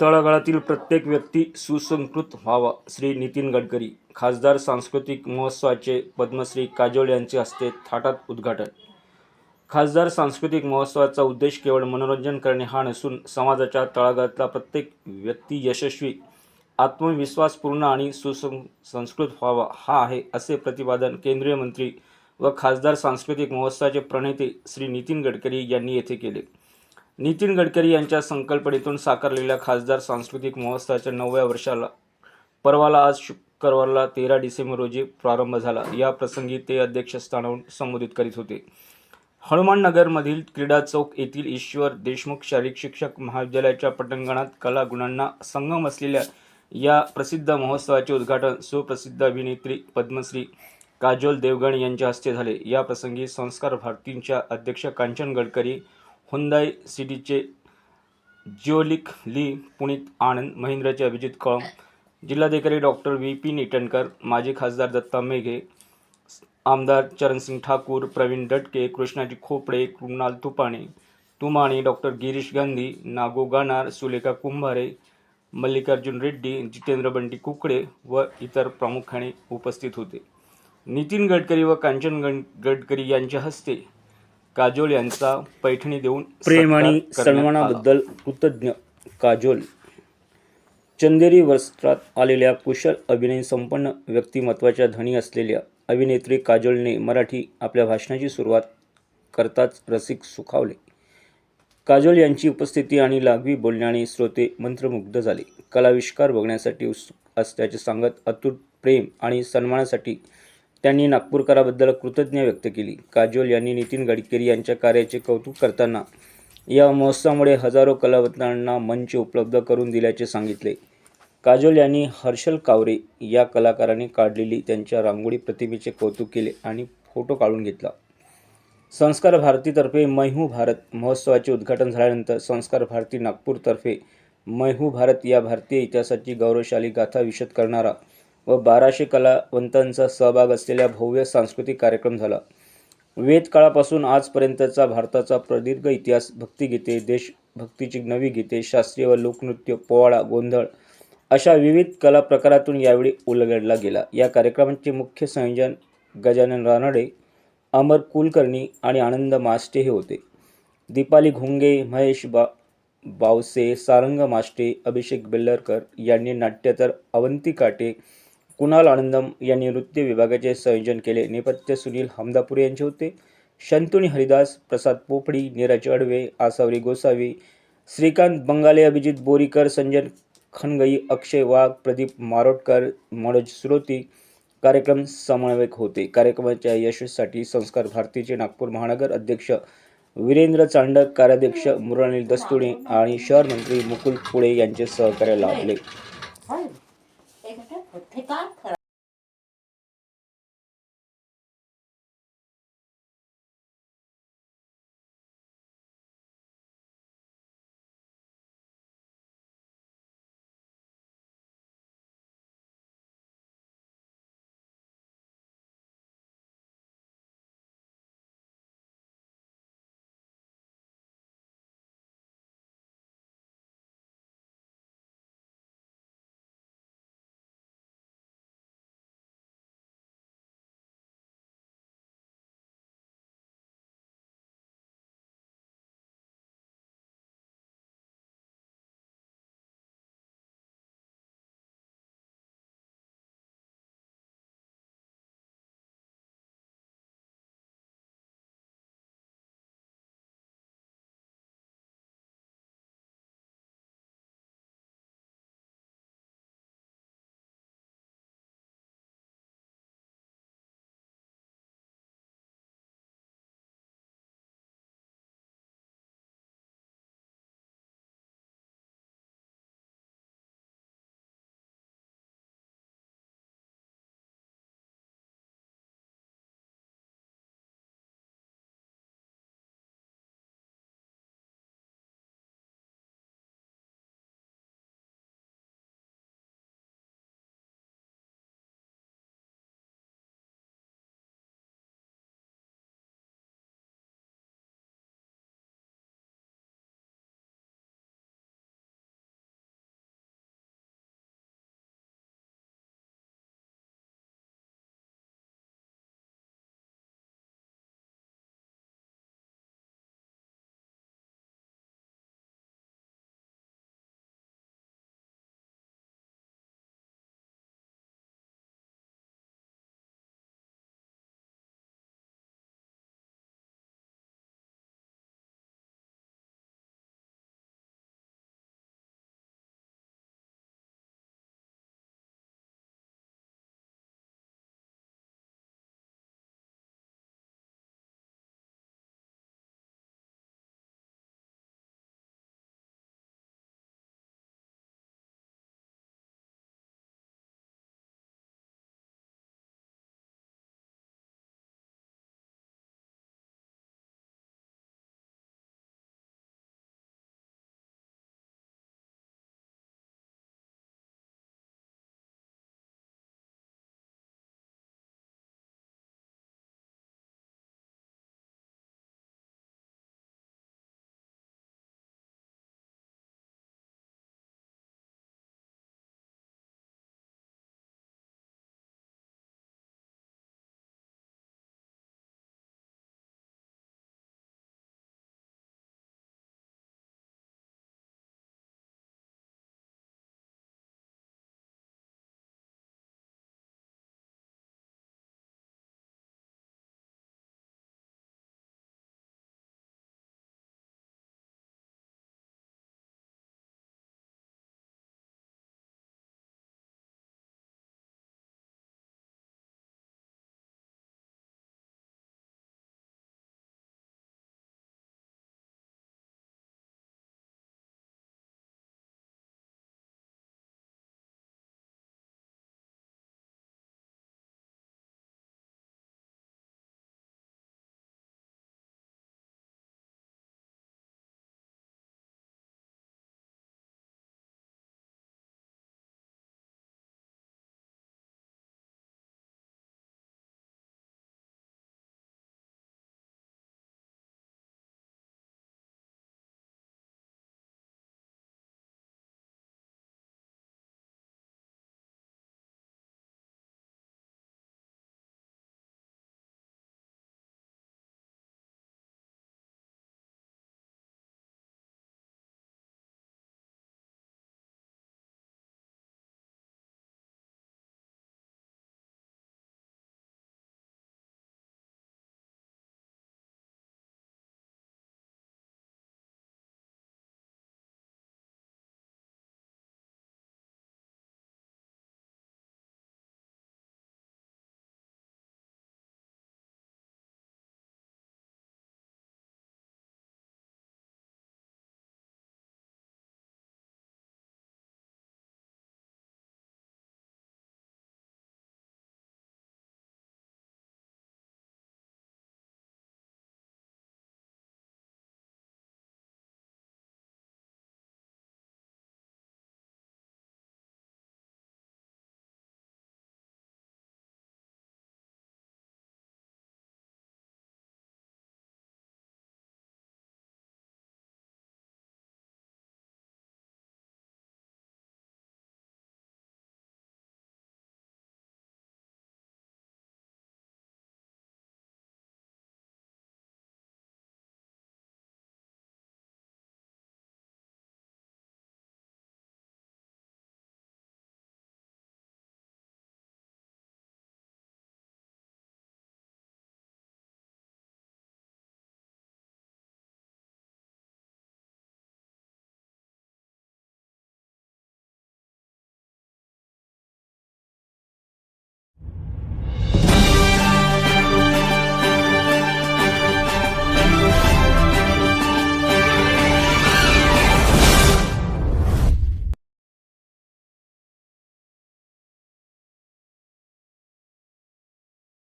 तळागाळातील प्रत्येक व्यक्ती सुसंस्कृत व्हावा श्री नितीन गडकरी. खासदार सांस्कृतिक महोत्सवाचे पद्मश्री काजोल यांचे हस्ते थाटात उद्घाटन. खासदार सांस्कृतिक महोत्सवाचा उद्देश केवळ मनोरंजन करणे हा नसून समाजाच्या तळागाळातला प्रत्येक व्यक्ती यशस्वी आत्मविश्वासपूर्ण आणि सुसं संस्कृत व्हावा हा आहे असे प्रतिपादन केंद्रीय मंत्री व खासदार सांस्कृतिक महोत्सवाचे प्रणेते श्री नितीन गडकरी यांनी येथे केले. नितीन गडकरी यांच्या संकल्पनेतून साकारलेल्या खासदार सांस्कृतिक महोत्सवाच्या नवव्या वर्षाला परवाला आज शुक्रवारला तेरा डिसेंबर रोजी प्रारंभ झाला. या प्रसंगी ते अध्यक्षस्थानावरून संबोधित करीत होते. हनुमाननगरमधील क्रीडा चौक येथील ईश्वर देशमुख शारीरिक शिक्षक महाविद्यालयाच्या पटांगणात कला गुणांना संगम असलेल्या या प्रसिद्ध महोत्सवाचे उद्घाटन सुप्रसिद्ध अभिनेत्री पद्मश्री काजोल देवगण यांच्या हस्ते झाले. या प्रसंगी संस्कार भारतींच्या अध्यक्ष कांचन गडकरी हुंदाई सिटीचे जिओलिक ली पुनीत आनंद महिंद्राचे अभिजित कळम जिल्हाधिकारी डॉक्टर व्ही. पी. निटणकर माजी खासदार दत्ता मेघे आमदार चरणसिंग ठाकूर प्रवीण डटके कृष्णाजी खोपडे कृणाल तुपाणे तुमाणे डॉक्टर गिरीश गांधी नागो गानार सुलेखा कुंभारे मल्लिकार्जुन रेड्डी जितेंद्र बंटी कुकडे व इतर प्रामुख्याने उपस्थित होते. नितीन गडकरी व कांचन गण गडकरी यांच्या हस्ते काजोल यांचा पैठणी देऊन प्रेम आणि सत्कार करण्यात आला. सन्मानाबद्दल कृतज्ञ काजोल. चंदेरी वस्त्रात आलेल्या कुशल अभिनय संपन्न व्यक्तिमत्वाच्या धनी असलेल्या अभिनेत्री काजोलने मराठी आपल्या भाषणाची सुरुवात करताच रसिक सुखावले. काजोल यांची उपस्थिती आणि लागवी बोलण्याने श्रोते मंत्रमुग्ध झाले. कलाविष्कार बघण्यासाठी उत्सुक असल्याचे सांगत अतूट प्रेम आणि सन्मानासाठी त्यांनी नागपूरकराबद्दल कृतज्ञ व्यक्त केली. काजोल यांनी नितीन गडकरी यांच्या कार्याचे कौतुक करताना या महोत्सवामुळे हजारो कलावंतांना मंच उपलब्ध करून दिल्याचे सांगितले. काजोल यांनी हर्षल कावरे या कलाकाराने काढलेली त्यांच्या रांगोळी प्रतिमेचे कौतुक केले आणि फोटो काढून घेतला. संस्कार भारतीतर्फे मैहू भारत महोत्सवाचे उद्घाटन झाल्यानंतर संस्कार भारती नागपूरतर्फे मैहू भारत या भारतीय इतिहासाची गौरवशाली गाथा विशद करणारा व बाराशे कलावंतांचा सहभाग असलेल्या भव्य सांस्कृतिक कार्यक्रम झाला. वेदकाळापासून आजपर्यंतचा भारताचा प्रदीर्घ इतिहास भक्तिगीते देशभक्तीची नवी गीते शास्त्रीय व लोकनृत्य पोवाडा गोंधळ अशा विविध कला प्रकारातून यावेळी उलगडला गेला. या कार्यक्रमाचे मुख्य संयोजन गजानन रानडे अमर कुलकर्णी आणि आनंद मास्टे हे होते. दीपाली घोंगे महेश बा बावसे सारंग मास्टे अभिषेक बेल्लरकर यांनी नाट्य तर अवंती काटे कुणाल आनंदम यांनी नृत्य विभागाचे संयोजन केले. नेपथ्य सुनील हमदापुरे यांचे होते. शंतुनी हरिदास प्रसाद पोपडी नीरज अडवे आसावरी गोसावी श्रीकांत बंगाले अभिजित बोरीकर संजय खनगई अक्षय वाघ प्रदीप मारोटकर मनोज श्रोती कार्यक्रम समन्वयक होते. कार्यक्रमाच्या यशस्वीसाठी संस्कार भारतीचे नागपूर महानगर अध्यक्ष वीरेंद्र चांडक कार्याध्यक्ष मृणालिनी दस्तुणे आणि शहर मंत्री मुकुल पुळे यांचे सहकार्य लाभले. 보태가